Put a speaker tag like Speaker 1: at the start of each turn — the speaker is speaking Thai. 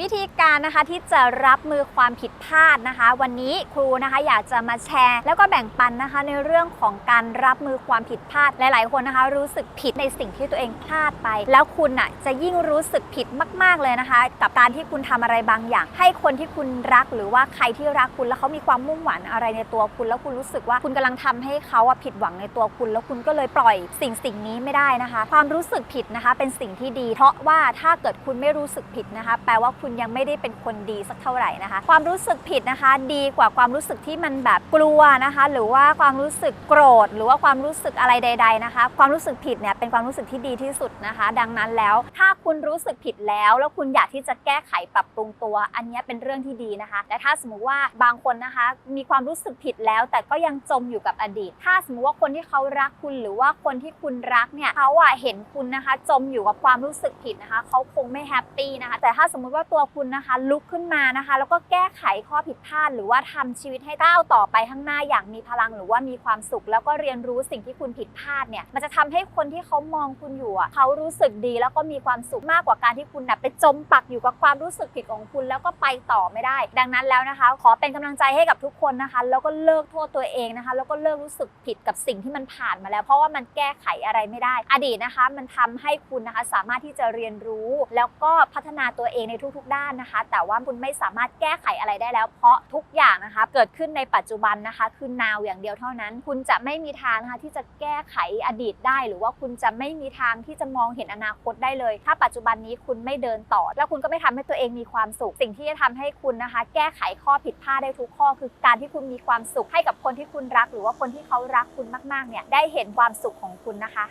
Speaker 1: วิธีการนะคะที่จะรับมือความผิดพลาดนะคะ วันนี้ครูนะคะอยากจะมาแชร์ แล้วก็แบ่งปันนะคะ ในเรื่องของการรับมือความผิดพลาดหลาย ๆ คนนะคะ รู้สึกผิดในสิ่งที่ตัวเองพลาดไป แล้วคุณอะจะยิ่งรู้สึกผิดมาก ๆ เลยนะคะ กับการที่คุณทำอะไรบางอย่าง ให้คนที่คุณรักหรือว่าใครที่รักคุณแล้วเขามีความมุ่งหวังอะไรในตัวคุณ แล้วคุณรู้สึกว่าคุณกำลังทำให้เขาอะผิดหวังในตัวคุณ แล้วคุณก็เลยปล่อยสิ่งสิ่งนี้ไม่ได้นะคะ ความรู้สึกผิดนะคะ เป็นสิ่งที่ดี เพราะว่าถ้าเกิดคุณไม่รู้สึกผิดนะคะ แปลว่าคุณณยังไม่ได้เป็นคนดีสักเท่าไหร่นะคะ ความรู้สึกผิดนะคะ ดีกว่าความรู้สึกที่มันแบบกลัวนะคะ หรือว่าความรู้สึกโกรธ หรือว่าความรู้สึกอะไรใด ๆนะคะ ความรู้สึกผิดเนี่ยเป็นความรู้สึกที่ดีที่สุดนะคะ ดังนั้นแล้ว ถ้าคุณรู้สึกผิดแล้ว แล้วคุณอยากที่จะแก้ไขปรับปรุงตัว อันนี้เป็นเรื่องที่ดีนะคะแต่ถ้าสมมุติว่าบางคนนะคะ มีความรู้สึกผิดแล้ว แต่ก็ยังจมอยู่กับอดีต ถ้าสมมุติว่าคนที่เขารักคุณหรือว่าคนที่คุณรักเนี่ยเขาอะเห็นคุณนะคะ จมอยู่กับความรู้สึกผิดนะคะเขาคงไม่แฮปปี้นะคะ แต่ถ้าสมมุติว่าตัวคุณนะคะ ลุกขึ้นมานะคะ แล้วก็แก้ไขข้อผิดพลาด หรือว่าทำชีวิตให้ก้าวต่อไปข้างหน้าอย่างมีพลังหรือว่ามีความสุข แล้วก็เรียนรู้สิ่งที่คุณผิดพลาดเนี่ยมันจะทำให้คนที่เขามองคุณอยู่อะเขารู้สึกดีแล้วก็มีความสุขมากกว่าการที่คุณนะไปจมปักอยู่กับความรู้สึกผิดของคุณ แล้วก็ไปต่อไม่ได้ ดังนั้นแล้วนะคะ ขอเป็นกำลังใจให้กับทุกคนนะคะ แล้วก็เลิกโทษตัวเองนะคะ แล้วก็เลิกรู้สึกผิดกับสิ่งที่มันผ่านมาแล้ว เพราะว่ามันแก้ไขอะไรไม่ได้ อดีตนะคะ มันทำให้คุณนะคะสามารถที่จะเรียนรู้แล้วก็พัฒนาตัวเองในทุกๆด้านนะคะ แต่ว่าคุณไม่สามารถแก้ไขอะไรได้แล้ว เพราะทุกอย่างนะคะเกิดขึ้นในปัจจุบันนะคะ คือ now อย่างเดียวเท่านั้น คุณจะไม่มีทางนะคะที่จะแก้ไขอดีตได้ หรือว่าคุณจะไม่มีทางที่จะมองเห็นอนาคตได้เลย ถ้าปัจจุบันนี้คุณไม่เดินต่อ แล้วคุณก็ไม่ทำให้ตัวเองมีความสุข สิ่งที่จะทำให้คุณนะคะ แก้ไขข้อผิดพลาดได้ทุกข้อ คือการที่คุณมีความสุขให้กับคนที่คุณรัก หรือว่าคนที่เขารักคุณมากๆเนี่ยได้เห็นความสุขของคุณนะคะ